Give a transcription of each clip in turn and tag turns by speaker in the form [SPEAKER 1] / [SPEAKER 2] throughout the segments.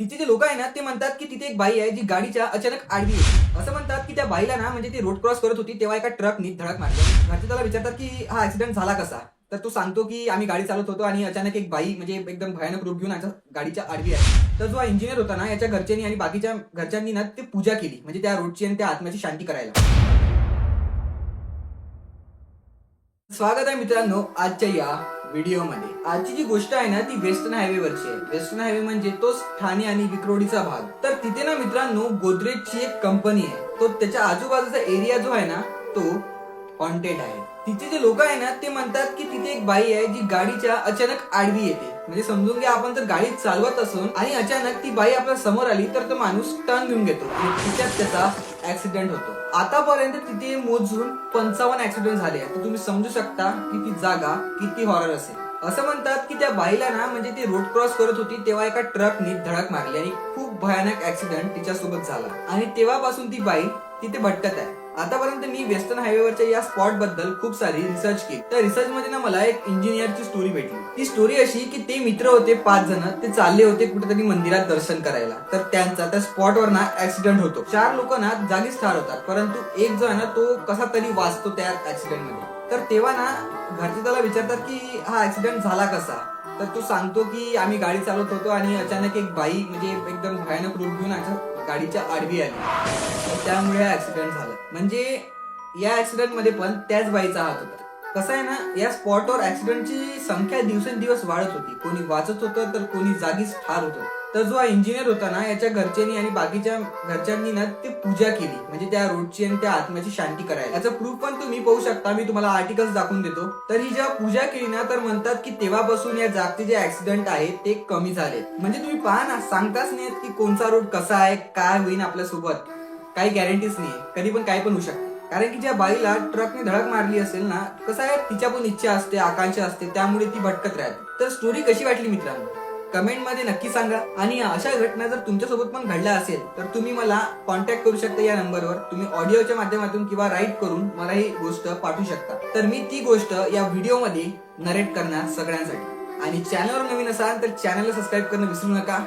[SPEAKER 1] तिथे जे लोक आहे ना ते म्हणतात की तिथे एक बाई आहे जी गाडीच्या अचानक आडवी येते. असं म्हणतात की त्या बाईला ना म्हणजे ती रोड क्रॉस करत होती तेव्हा एका ट्रकनी धडक मारली. घरचे त्याला विचारतात की हा ऍक्सिडेंट झाला कसा? तर तो सांगतो की आम्ही गाडी चालवत होतो आणि अचानक एक बाई म्हणजे एकदम भयानक रूप घेऊन याच्या गाडीच्या आडवी आहे तर जो इंजिनियर होता ना याच्या घरच्यांनी आणि बाकीच्या घरच्यांनी ना ते पूजा केली. म्हणजे त्या रोडची आणि त्या आत्म्याची शांती करायला. स्वागत आहे मित्रांनो आजच्या या व्हिडिओमध्ये. आजची जी गोष्ट आहे ना ती वेस्टर्न हायवे वरची आहे. वेस्टर्न हायवे म्हणजे तोच ठाणे आणि विक्रोडीचा भाग. तर तिथे ना मित्रांनो गोदरेजची एक कंपनी आहे. तो त्याच्या आजूबाजूचा एरिया जो आहे ना तो हॉन्टेड आहे. तिथे जे लोक आहे ना ते म्हणतात की तिथे एक बाई आहे जी गाडीच्या अचानक आडवी येते. म्हणजे समजून घ्या आपण जर गाडी चालवत असून आणि अचानक ती बाई आपल्यासमोर आली तर तो माणूस टर्न घेऊन घेतो. आणि तिच्यात त्याचा ऍक्सिडेंट होतो. आतापर्यंत तिथे मोजून पंचावन्न ऍक्सिडेंट झाले आहेत. तर तुम्ही समजू शकता की ती जागा किती हॉरर असेल. असं म्हणतात की त्या बाईला ना म्हणजे ती रोड क्रॉस करत होती तेव्हा एका ट्रकनी धडक मारली आणि खूप भयानक ऍक्सिडेंट तिच्यासोबत झाला. आणि तेव्हापासून ती बाई तिथे भटकत आहे. आतापर्यंत मी वेस्टर्न हायवेवरच्या या स्पॉटबद्दल खूप सारी रिसर्च केली. त्या रिसर्च मध्ये ना मला एक इंजिनियरची स्टोरी भेटली. ती स्टोरी अशी की ते मित्र होते पाच जण. ते चालले होते कुठेतरी मंदिरात दर्शन करायला. तर त्यांचा त्या स्पॉटवर ना ऍक्सिडेंट होतो. चार लोक ना जागीच ठार होतात. परंतु एक जो आहे ना तो कसा तरी वाचतो त्या ऍक्सिडेंटमध्ये. तर तेव्हा ना घरचे त्याला विचारतात की हा ऍक्सिडेंट झाला कसा? तर तो सांगतो की आम्ही गाडी चालवत होतो आणि अचानक एक बाई म्हणजे एकदम भयानक रूप घेऊन गाडीच्या आडवी आली. त्यामुळे ऍक्सिडेंट झाला. म्हणजे या ऍक्सिडेंटमध्ये पण त्याच बाईचा हात होता. कसं आहे ना या स्पॉटवर ऍक्सिडेंटची संख्या दिवसेंदिवस वाढत होती. कोणी वाचत होतं तर कोणी जागीच ठार होतं. तर जो इंजिनियर होता ना याच्या घरच्यांनी आणि बाकीच्या घरच्यांनी ना ते पूजा केली. म्हणजे त्या रोडची आणि त्या आत्म्याची शांती करायला. याचं प्रूफ पण तुम्ही पाहू शकता. मी तुम्हाला आर्टिकल्स दाखवून देतो. तर ही जेव्हा पूजा केली ना तर म्हणतात की तेव्हापासून या जागचे जे ऍक्सिडेंट आहेत ते कमी झाले म्हणजे तुम्ही पहा ना सांगताच नाहीत की कोणचा रोड कसा आहे काय होईल आपल्यासोबत. काही गॅरंटीच नाही कधी पण काय पण होऊ शकतं. कारण की ज्या बाईला ट्रकने धडक मारली असेल ना कसं आहे तिच्या पण इच्छा असते आकांक्षा असते त्यामुळे ती भटकत राहते. तर स्टोरी कशी वाटली मित्रांनो? कमेंटमध्ये नक्की सांगा. आणि अशा घटना जर तुमच्यासोबत पण घडल्या असेल तर तुम्ही मला कॉन्टॅक्ट करू शकता या नंबरवर तुम्ही ऑडिओच्या माध्यमातून किंवा राईट करून मला ही गोष्ट पाठवू शकता. तर मी ती गोष्ट या व्हिडिओमध्ये नरेट करणार सगळ्यांसाठी. आणि चॅनलवर नवीन असाल तर चॅनलला सबस्क्राईब करणं विसरू नका.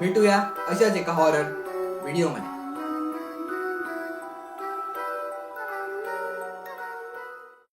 [SPEAKER 1] भेटूया अशाच एका हॉरर व्हिडिओमध्ये